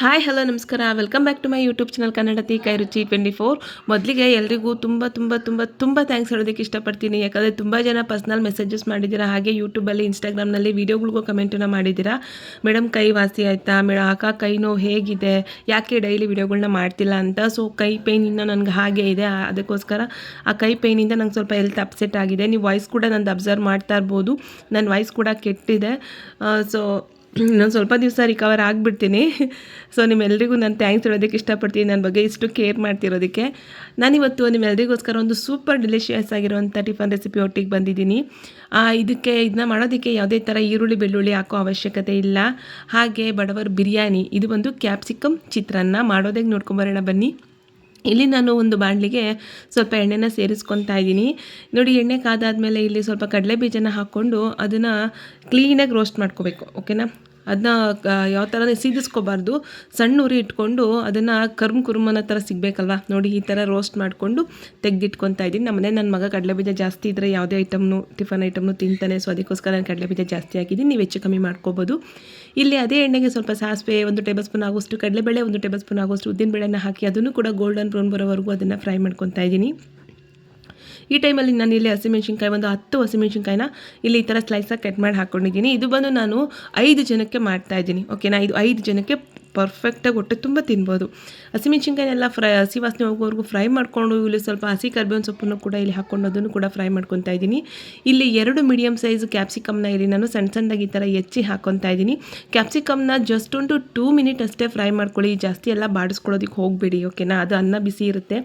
Hi hello ನಮಸ್ಕಾರ. Welcome back to my YouTube channel ಕನ್ನಡತಿ ಕೈ Ruchi twenty four ಮೊದಲಿಗೆ ಎಲ್ರಿಗೂ ತುಂಬ ತುಂಬ ತುಂಬ ತುಂಬ ಥ್ಯಾಂಕ್ಸ್ ಹೇಳೋದಕ್ಕೆ ಇಷ್ಟಪಡ್ತೀನಿ. ಯಾಕಂದರೆ ತುಂಬ ಜನ ಪರ್ಸ್ನಲ್ ಮೆಸೇಜಸ್ ಮಾಡಿದ್ದೀರಾ? ಹಾಗೆ ಯೂಟ್ಯೂಬಲ್ಲಿ ಇನ್ಸ್ಟಾಗ್ರಾಮ್ನಲ್ಲಿ ವೀಡಿಯೋಗಳಿಗೂ ಕಮೆಂಟನ್ನು ಮಾಡಿದ್ದೀರಾ? ಮೇಡಮ್, ಕೈ ವಾಸಿ ಆಯಿತಾ? ಮೇಡಮ್ ಅಕ್ಕ ಕೈ ನೋವು ಹೇಗಿದೆ? ಯಾಕೆ ಡೈಲಿ ವೀಡಿಯೋಗಳನ್ನ ಮಾಡ್ತಿಲ್ಲ ಅಂತ? ಸೊ ಕೈ ಪೇಯ್ನಿಂದ ನನಗೆ ಹಾಗೆ ಇದೆ. ಅದಕ್ಕೋಸ್ಕರ ಆ ಕೈ ಪೇಯ್ನಿಂದ ನಂಗೆ ಸ್ವಲ್ಪ ಹೆಲ್ತ್ ಅಪ್ಸೆಟ್ ಆಗಿದೆ. ನೀವು ವಾಯ್ಸ್ ಕೂಡ ನಂದು ಅಬ್ಸರ್ವ್ ಮಾಡ್ತಾ ಇರ್ಬೋದು. ನನ್ನ ವಾಯ್ಸ್ ಕೂಡ ಕೆಟ್ಟಿದೆ. ಸೊ ಇನ್ನೊಂದು ಸ್ವಲ್ಪ ದಿವಸ ರಿಕವರ್ ಆಗಿಬಿಡ್ತೀನಿ. ಸೊ ನಿಮ್ಮೆಲ್ಲರಿಗೂ ನಾನು ಥ್ಯಾಂಕ್ಸ್ ಹೇಳೋದಕ್ಕೆ ಇಷ್ಟಪಡ್ತೀನಿ. ನನ್ನ ಬಗ್ಗೆ ಇಷ್ಟು ಕೇರ್ ಮಾಡ್ತಿರೋದಕ್ಕೆ. ನಾನಿವತ್ತು ನಿಮ್ಮೆಲ್ಲರಿಗೋಸ್ಕರ ಒಂದು ಸೂಪರ್ ಡಿಲಿಷಿಯಸ್ ಆಗಿರುವಂಥ ಟಿಫನ್ ರೆಸಿಪಿ ಒಟ್ಟಿಗೆ ಬಂದಿದ್ದೀನಿ. ಇದಕ್ಕೆ ಇದನ್ನ ಮಾಡೋದಕ್ಕೆ ಯಾವುದೇ ಥರ ಈರುಳ್ಳಿ, ಬೆಳ್ಳುಳ್ಳಿ ಹಾಕೋ ಅವಶ್ಯಕತೆ ಇಲ್ಲ. ಹಾಗೆ ಬಡವರ ಬಿರಿಯಾನಿ, ಇದು ಒಂದು ಕ್ಯಾಪ್ಸಿಕಮ್ ಚಿತ್ರಾನ್ನ. ಮಾಡೋದಕ್ಕೆ ನೋಡ್ಕೊಂಬರೋಣ ಬನ್ನಿ. ಇಲ್ಲಿ ನಾನು ಒಂದು ಬಾಣಲಿಗೆ ಸ್ವಲ್ಪ ಎಣ್ಣೆನ ಸೇರಿಸ್ಕೊತಾ ಇದ್ದೀನಿ. ನೋಡಿ, ಎಣ್ಣೆ ಕಾದಾದ್ಮೇಲೆ ಇಲ್ಲಿ ಸ್ವಲ್ಪ ಕಡಲೆ ಬೀಜನ ಹಾಕ್ಕೊಂಡು ಅದನ್ನು ಕ್ಲೀನಾಗಿ ರೋಸ್ಟ್ ಮಾಡ್ಕೋಬೇಕು ಓಕೆನಾ ಅದನ್ನ ಯಾವ ಥರ ಸೀದಿಸ್ಕೋಬಾರ್ದು. ಸಣ್ಣ ಉರಿ ಇಟ್ಕೊಂಡು ಅದನ್ನು ಕರ್ಮ್ ಕುರುಮನ ಥರ ಸಿಗಬೇಕಲ್ವ? ನೋಡಿ, ಈ ಥರ ರೋಸ್ಟ್ ಮಾಡಿಕೊಂಡು ತೆಗೆದಿಟ್ಕೊತಾ ಇದ್ದೀನಿ. ನಮ್ಮನೆ ನನ್ನ ಮಗ ಕಡಲೆ ಬೀಜ ಜಾಸ್ತಿ ಇದ್ದರೆ ಯಾವುದೇ ಐಟಮ್ನು ಟಿಫನ್ ಐಟಮ್ನು ತಿಂತಾನೆ. ಸೊ, ಅದಕ್ಕೋಸ್ಕರ ನಾನು ಕಡಲೆ ಬೀಜ ಜಾಸ್ತಿ ಹಾಕಿದ್ದೀನಿ. ನೀವು ಹೆಚ್ಚು ಕಮ್ಮಿ ಮಾಡ್ಕೋಬೋದು. ಇಲ್ಲಿ ಅದೇ ಎಣ್ಣೆಗೆ ಸ್ವಲ್ಪ ಸಾಸಿವೆ, ಒಂದು ಟೇಬಲ್ ಸ್ಪೂನ್ ಆಗೋಷ್ಟು ಕಡಲೆಬೇಳೆ, ಒಂದು ಟೇಬಲ್ ಸ್ಪೂನ್ ಆಗೋಷ್ಟು ಉದ್ದಿನಬೇಳೆನ ಹಾಕಿ, ಅದನ್ನು ಕೂಡ ಗೋಲ್ಡನ್ ಬ್ರೌನ್ ಬರೋವರೆಗೂ ಅದನ್ನು ಫ್ರೈ ಮಾಡ್ಕೊತಾ ಇದ್ದೀನಿ. ಈ ಟೈಮಲ್ಲಿ ನಾನು ಇಲ್ಲಿ ಹಸಿಮೆಣ್ಸಿನ್ಕಾಯಿ, ಒಂದು ಹತ್ತು ಹಸಿಮೆಣ್ಸಿನ್ಕಾಯಿನ ಇಲ್ಲಿ ಈ ಥರ ಸ್ಲೈಸಾಗಿ ಕಟ್ ಮಾಡಿ ಹಾಕ್ಕೊಂಡಿದ್ದೀನಿ ಇದು ಬಂದು ನಾನು ಐದು ಜನಕ್ಕೆ ಮಾಡ್ತಾ ಇದ್ದೀನಿ. ಓಕೆನಾ ಇದು ಐದು ಜನಕ್ಕೆ ಪರ್ಫೆಕ್ಟಾಗಿ ಹೊಟ್ಟೆ ತುಂಬ ತಿನ್ಬೋದು. ಹಸಿಮೆಣ್ಸಿನ್ಕಾಯಿನೆಲ್ಲ ಫ್ರೈ ಹಸಿ ವಾಸನೆ ಹೋಗೋವರೆಗೂ ಫ್ರೈ ಮಾಡಿಕೊಂಡು ಇಲ್ಲಿ ಸ್ವಲ್ಪ ಹಸಿ ಕರ್ಬೇವಿನ ಸೊಪ್ಪನ್ನು ಕೂಡ ಇಲ್ಲಿ ಹಾಕ್ಕೊಂಡು ಕೂಡ ಫ್ರೈ ಮಾಡ್ಕೊತಾ ಇದ್ದೀನಿ. ಇಲ್ಲಿ ಎರಡು ಮೀಡಿಯಮ್ ಸೈಜ್ ಕ್ಯಾಪ್ಸಿಕಮ್ನ ಇಲ್ಲಿ ನಾನು ಸಣ್ಣ ಸಣ್ಣದಾಗಿ ಈ ಥರ ಹೆಚ್ಚಿ ಹಾಕ್ಕೊತಾ ಇದ್ದೀನಿ. ಕ್ಯಾಪ್ಸಿಕಮ್ನ ಜಸ್ಟ್ ಒಂದು ಟೂ ಮಿನಿಟ್ ಅಷ್ಟೇ ಫ್ರೈ ಮಾಡ್ಕೊಳ್ಳಿ. ಜಾಸ್ತಿ ಎಲ್ಲ ಬಾಡಿಸ್ಕೊಳ್ಳೋದಕ್ಕೆ ಹೋಗಬೇಡಿ ಓಕೆನಾ ಅದು ಅನ್ನ ಬಿಸಿ ಇರುತ್ತೆ.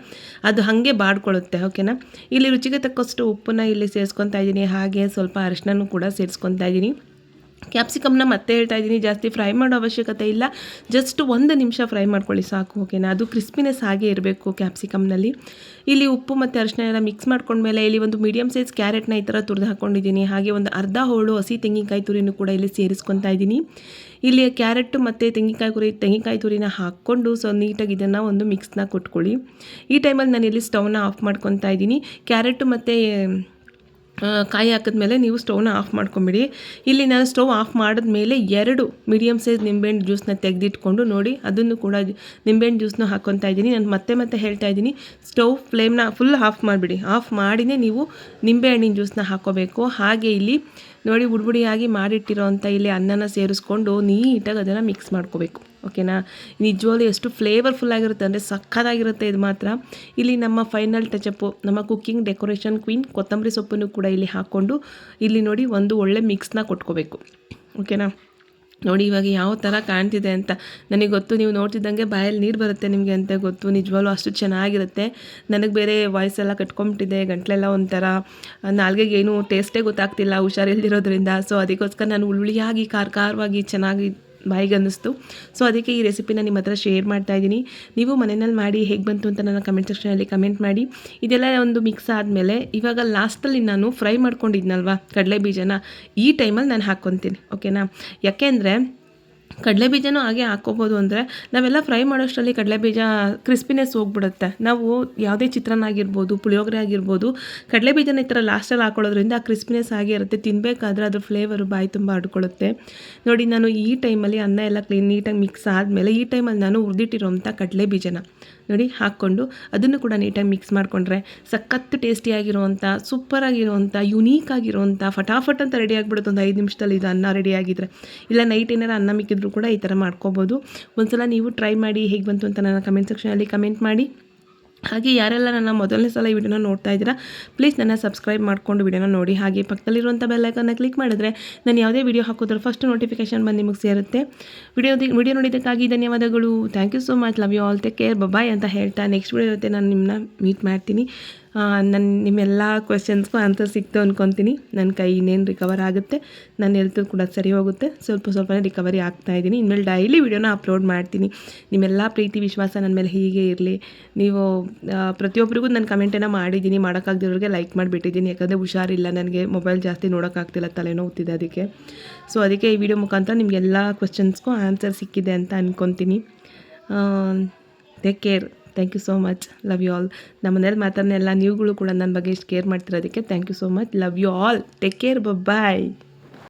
ಅದು ಹಾಗೆ ಬಾಡ್ಕೊಳ್ಳುತ್ತೆ ಓಕೆನಾ ಇಲ್ಲಿ ರುಚಿಗೆ ತಕ್ಕಷ್ಟು ಉಪ್ಪನ್ನು ಇಲ್ಲಿ ಸೇರಿಸ್ಕೊತಾ ಇದ್ದೀನಿ. ಹಾಗೆ ಸ್ವಲ್ಪ ಅರಿಶಿನೂ ಕೂಡ ಸೇರಿಸ್ಕೊತಾ ಇದ್ದೀನಿ. ಕ್ಯಾಪ್ಸಿಕಮ್ನ ಮತ್ತೆ ಹೇಳ್ತಾ ಇದ್ದೀನಿ, ಜಾಸ್ತಿ ಫ್ರೈ ಮಾಡೋ ಅವಶ್ಯಕತೆ ಇಲ್ಲ. ಜಸ್ಟ್ ಒಂದು ನಿಮಿಷ ಫ್ರೈ ಮಾಡ್ಕೊಳ್ಳಿ ಸಾಕು ಓಕೆನಾ ಅದು ಕ್ರಿಸ್ಪಿನೆಸ್ ಹಾಗೆ ಇರಬೇಕು ಕ್ಯಾಪ್ಸಿಕಮ್ನಲ್ಲಿ. ಇಲ್ಲಿ ಉಪ್ಪು ಮತ್ತು ಅರಿಶಿನ ಎಲ್ಲ ಮಿಕ್ಸ್ ಮಾಡ್ಕೊಂಡ್ಮೇಲೆ ಇಲ್ಲಿ ಒಂದು ಮೀಡಿಯಮ್ ಸೈಜ್ ಕ್ಯಾರೆಟ್ನ ಈ ಥರ ತುರಿದು ಹಾಕ್ಕೊಂಡಿದ್ದೀನಿ ಹಾಗೆ ಒಂದು ಅರ್ಧ ಹೋಳು ಹಸಿ ತೆಂಗಿನಕಾಯಿ ತುರಿನೂ ಕೂಡ ಇಲ್ಲಿ ಸೇರಿಸ್ಕೊತಾ ಇದ್ದೀನಿ. ಇಲ್ಲಿ ಕ್ಯಾರೆಟ್ ಮತ್ತು ತೆಂಗಿನಕಾಯಿ ಕುರಿ, ತೆಂಗಿನಕಾಯಿ ತುರಿನ ಹಾಕ್ಕೊಂಡು ಸೊ ನೀಟಾಗಿ ಇದನ್ನು ಒಂದು ಮಿಕ್ಸ್ನ ಕೊಟ್ಕೊಳ್ಳಿ. ಈ ಟೈಮಲ್ಲಿ ನಾನು ಇಲ್ಲಿ ಸ್ಟವ್ನ ಆಫ್ ಮಾಡ್ಕೊತಾ ಇದ್ದೀನಿ. ಕ್ಯಾರೆಟ್ ಮತ್ತು ಕಾಯಿ ಹಾಕಿದ್ಮೇಲೆ ನೀವು ಸ್ಟವ್ನ ಆಫ್ ಮಾಡ್ಕೊಂಬಿಡಿ. ಇಲ್ಲಿ ನಾನು ಸ್ಟೌವ್ ಆಫ್ ಮಾಡಿದ್ಮೇಲೆ ಎರಡು ಮೀಡಿಯಮ್ ಸೈಜ್ ನಿಂಬೆಹಣ್ಣು ಜ್ಯೂಸ್ನ ತೆಗೆದಿಟ್ಕೊಂಡು ನೋಡಿ, ಅದನ್ನು ಕೂಡ ನಿಂಬೆಹಣ್ಣು ಜ್ಯೂಸ್ನ ಹಾಕ್ಕೊತಾ ಇದ್ದೀನಿ. ನಾನು ಮತ್ತೆ ಮತ್ತೆ ಹೇಳ್ತಾ ಇದ್ದೀನಿ ಸ್ಟೌವ್ ಫ್ಲೇಮ್ನ ಫುಲ್ ಆಫ್ ಮಾಡಿಬಿಡಿ. ಆಫ್ ಮಾಡಿನೇ ನೀವು ನಿಂಬೆಹಣ್ಣಿನ ಜ್ಯೂಸ್ನ ಹಾಕೋಬೇಕು. ಹಾಗೆ ಇಲ್ಲಿ ನೋಡಿ ಬುಡ್ಬುಡಿಯಾಗಿ ಮಾಡಿಟ್ಟಿರೋವಂಥ ಇಲ್ಲಿ ಅನ್ನನ ಸೇರಿಸ್ಕೊಂಡು ನೀಟಾಗಿ ಅದನ್ನು ಮಿಕ್ಸ್ ಮಾಡ್ಕೋಬೇಕು. ಓಕೆನಾ? ನಿಜವಾಗ್ಲೂ ಎಷ್ಟು ಫ್ಲೇವರ್ಫುಲ್ ಆಗಿರುತ್ತೆ ಅಂದರೆ ಸಖತ್ತಾಗಿರುತ್ತೆ ಇದು ಮಾತ್ರ. ಇಲ್ಲಿ ನಮ್ಮ ಫೈನಲ್ ಟಚಪ್ಪು ನಮ್ಮ ಕುಕ್ಕಿಂಗ್ ಡೆಕೋರೇಷನ್ ಕ್ವೀನ್ ಕೊತ್ತಂಬರಿ ಸೊಪ್ಪನ್ನು ಕೂಡ ಇಲ್ಲಿ ಹಾಕ್ಕೊಂಡು ಇಲ್ಲಿ ನೋಡಿ ಒಂದು ಒಳ್ಳೆ ಮಿಕ್ಸ್ನ ಕೊಟ್ಕೋಬೇಕು. ಓಕೆನಾ? ನೋಡಿ ಇವಾಗ ಯಾವ ಥರ ಕಾಣ್ತಿದೆ ಅಂತ ನನಗೆ ಗೊತ್ತು. ನೀವು ನೋಡ್ತಿದ್ದಂಗೆ ಬಾಯಲ್ಲಿ ನೀರು ಬರುತ್ತೆ ನಿಮಗೆ ಅಂತ ಗೊತ್ತು. ನಿಜವಾಗ್ಲೂ ಅಷ್ಟು ಚೆನ್ನಾಗಿರುತ್ತೆ. ನನಗೆ ಬೇರೆ ವಾಯ್ಸ್ ಎಲ್ಲ ಕಟ್ಕೊಂಬಿಟ್ಟಿದೆ, ಗಂಟ್ಲೆಲ್ಲ ಒಂಥರ ನಾಲ್ಗೆಗೆ ಏನೂ ಟೇಸ್ಟೇ ಗೊತ್ತಾಗ್ತಿಲ್ಲ ಹುಷಾರಿಲ್ದಿರೋದ್ರಿಂದ. ಸೊ ಅದಕ್ಕೋಸ್ಕರ ನಾನು ಉಳುಳಿಯಾಗಿ ಖಾರ ಖಾರವಾಗಿ ಚೆನ್ನಾಗಿ ಬಾಯಿಗೆ ಅನ್ನಿಸ್ತು. ಸೊ ಅದಕ್ಕೆ ಈ ರೆಸಿಪಿನ ನಿಮ್ಮ ಹತ್ರ ಶೇರ್ ಮಾಡ್ತಾ ಇದ್ದೀನಿ. ನೀವು ಮನೆಯಲ್ಲಿ ಮಾಡಿ ಹೇಗೆ ಬಂತು ಅಂತ ನನ್ನ ಕಮೆಂಟ್ ಸೆಕ್ಷನಲ್ಲಿ ಕಮೆಂಟ್ ಮಾಡಿ. ಇದೆಲ್ಲ ಒಂದು ಮಿಕ್ಸ್ ಆದಮೇಲೆ ಇವಾಗ ಲಾಸ್ಟಲ್ಲಿ ನಾನು ಫ್ರೈ ಮಾಡ್ಕೊಂಡಿದ್ನಲ್ವಾ ಕಡಲೆ ಬೀಜನ? ಈ ಟೈಮಲ್ಲಿ ನಾನು ಹಾಕ್ಕೊತೀನಿ ಓಕೆನಾ ಯಾಕೆಂದರೆ ಕಡಲೆ ಬೀಜನೂ ಹಾಗೆ ಹಾಕ್ಕೋಬೋದು ಅಂದರೆ ನಾವೆಲ್ಲ ಫ್ರೈ ಮಾಡೋಷ್ಟರಲ್ಲಿ ಕಡಲೆ ಬೀಜ ಕ್ರಿಸ್ಪಿನೆಸ್ ಹೋಗ್ಬಿಡುತ್ತೆ. ನಾವು ಯಾವುದೇ ಚಿತ್ರಾನ್ನ ಆಗಿರ್ಬೋದು, ಪುಳಿಯೋಗರೆ ಆಗಿರ್ಬೋದು ಕಡಲೆ ಬೀಜನ ಈ ಥರ ಲಾಸ್ಟಲ್ಲಿ ಹಾಕೊಳ್ಳೋದ್ರಿಂದ ಆ ಕ್ರಿಸ್ಪಿನೆಸ್ ಹಾಗೆ ಇರುತ್ತೆ. ತಿನ್ನಬೇಕಾದ್ರೆ ಅದ್ರ ಫ್ಲೇವರು ಬಾಯಿ ತುಂಬ ಆಡ್ಕೊಳ್ಳುತ್ತೆ ನೋಡಿ, ನಾನು ಈ ಟೈಮಲ್ಲಿ ಅನ್ನ ಎಲ್ಲ ಕ್ಲೀನ್ ನೀಟಾಗಿ ಮಿಕ್ಸ್ ಆದಮೇಲೆ ಈ ಟೈಮಲ್ಲಿ ನಾನು ಹುರಿದಿಟ್ಟಿರೋಂಥ ಕಡಲೆ ಬೀಜನ ನೋಡಿ ಹಾಕ್ಕೊಂಡು ಅದನ್ನು ಕೂಡ ನೀಟಾಗಿ ಮಿಕ್ಸ್ ಮಾಡಿಕೊಂಡ್ರೆ ಸಖತ್ತು ಟೇಸ್ಟಿಯಾಗಿರುವಂಥ ಸೂಪರಾಗಿರುವಂಥ ಯುನೀಕ್ ಆಗಿರುವಂಥ ಫಟಾಫಟ್ ಅಂತ ರೆಡಿ ಆಗಿಬಿಡುತ್ತೆ. ಒಂದು ಐದು ನಿಮಿಷದಲ್ಲಿ ಇದು ಅನ್ನ ರೆಡಿ ಆಗಿದ್ರೆ. ಇಲ್ಲ ನೈಟ್ ಏನಾರು ಅನ್ನ ಮಿಕ್ಕಿದ್ರು ಕೂಡ ಈ ಥರ ಮಾಡ್ಕೋಬೋದು. ಒಂದ್ಸಲ ನೀವು ಟ್ರೈ ಮಾಡಿ ಹೇಗೆ ಬಂತು ಅಂತ ನನ್ನ ಕಮೆಂಟ್ ಸೆಕ್ಷನಲ್ಲಿ ಕಮೆಂಟ್ ಮಾಡಿ. ಹಾಗೆ ಯಾರೆಲ್ಲ ನನ್ನ ಮೊದಲನೇ ಸಲ ಈ ವಿಡಿಯೋನ ನೋಡ್ತಾ ಇದ್ದೀರಾ ಪ್ಲೀಸ್ ನನ್ನ ಸಬ್ಸ್ಕ್ರೈಬ್ ಮಾಡಿಕೊಂಡು ವಿಡಿಯೋನ ನೋಡಿ. ಹಾಗೆ ಪಕ್ಕದಲ್ಲಿರುವಂಥ ಬೆಲ್ಲೈಕನ್ನ ಕ್ಲಿಕ್ ಮಾಡಿದ್ರೆ ನಾನು ಯಾವುದೇ ವಿಡಿಯೋ ಹಾಕೋದ್ರ ಫಸ್ಟ್ ನೋಟಿಫಿಕೇಶನ್ ಬಂದು ನಿಮಗೆ ಸೇರುತ್ತೆ. ವಿಡಿಯೋ ವಿಡಿಯೋ ನೋಡಿದ್ದಕ್ಕಾಗಿ ಧನ್ಯವಾದಗಳು. Thank you so much love you all take care bye ಅಂತ ಹೇಳ್ತಾ ನೆಕ್ಸ್ಟ್ ವಿಡಿಯೋ ಇರುತ್ತೆ ನಾನು ನಿಮ್ಮನ್ನ ಮೀಟ್ ಮಾಡ್ತೀನಿ. ನನ್ನ ನಿಮ್ಮೆಲ್ಲ ಕ್ವೆಶನ್ಸ್ಗೂ ಆನ್ಸರ್ ಸಿಕ್ತು ಅಂದ್ಕೊತೀನಿ ನನ್ನ ಕೈ ಇನ್ನೇನು ರಿಕವರ್ ಆಗುತ್ತೆ ನನ್ನ ಹೆಲ್ತ್ ಕೂಡ ಸರಿ ಹೋಗುತ್ತೆ. ಸ್ವಲ್ಪ ಸ್ವಲ್ಪನೇ ರಿಕವರಿ ಆಗ್ತಾ ಇದ್ದೀನಿ. ಇನ್ಮೇಲೆ ಡೈಲಿ ವೀಡಿಯೋನ ಅಪ್ಲೋಡ್ ಮಾಡ್ತೀನಿ. ನಿಮ್ಮೆಲ್ಲ ಪ್ರೀತಿ, ವಿಶ್ವಾಸ ನನ್ನ ಮೇಲೆ ಹೀಗೆ ಇರಲಿ. ನೀವು ಪ್ರತಿಯೊಬ್ಬರಿಗೂ ನಾನು ಕಮೆಂಟನ್ನು ಮಾಡಿದ್ದೀನಿ. ಮಾಡೋಕ್ಕಾಗ್ದಿರೋರಿಗೆ ಲೈಕ್ ಮಾಡಿಬಿಟ್ಟಿದ್ದೀನಿ. ಯಾಕಂದರೆ ಹುಷಾರಿಲ್ಲ ನನಗೆ. ಮೊಬೈಲ್ ಜಾಸ್ತಿ ನೋಡೋಕ್ಕಾಗ್ತಿಲ್ಲ ತಲೆನೋವ್ತಿದೆ ಅದಕ್ಕೆ. ಸೊ ಅದಕ್ಕೆ ಈ ವಿಡಿಯೋ ಮುಖಾಂತರ ನಿಮಗೆಲ್ಲ ಕ್ವೆಶನ್ಸ್ಗೂ ಆನ್ಸರ್ ಸಿಕ್ಕಿದೆ ಅಂತ ಅಂದ್ಕೊತೀನಿ take care thank you so much love you all ನಮ್ಮ ಮನೇಲಿ ಮಾತನ್ನೆಲ್ಲ ನೀವುಗಳು ಕೂಡ ನನ್ನ ಬಗ್ಗೆ ಇಷ್ಟು care ಮಾಡ್ತಿರೋದಕ್ಕೆ thank you so much love you all take care bye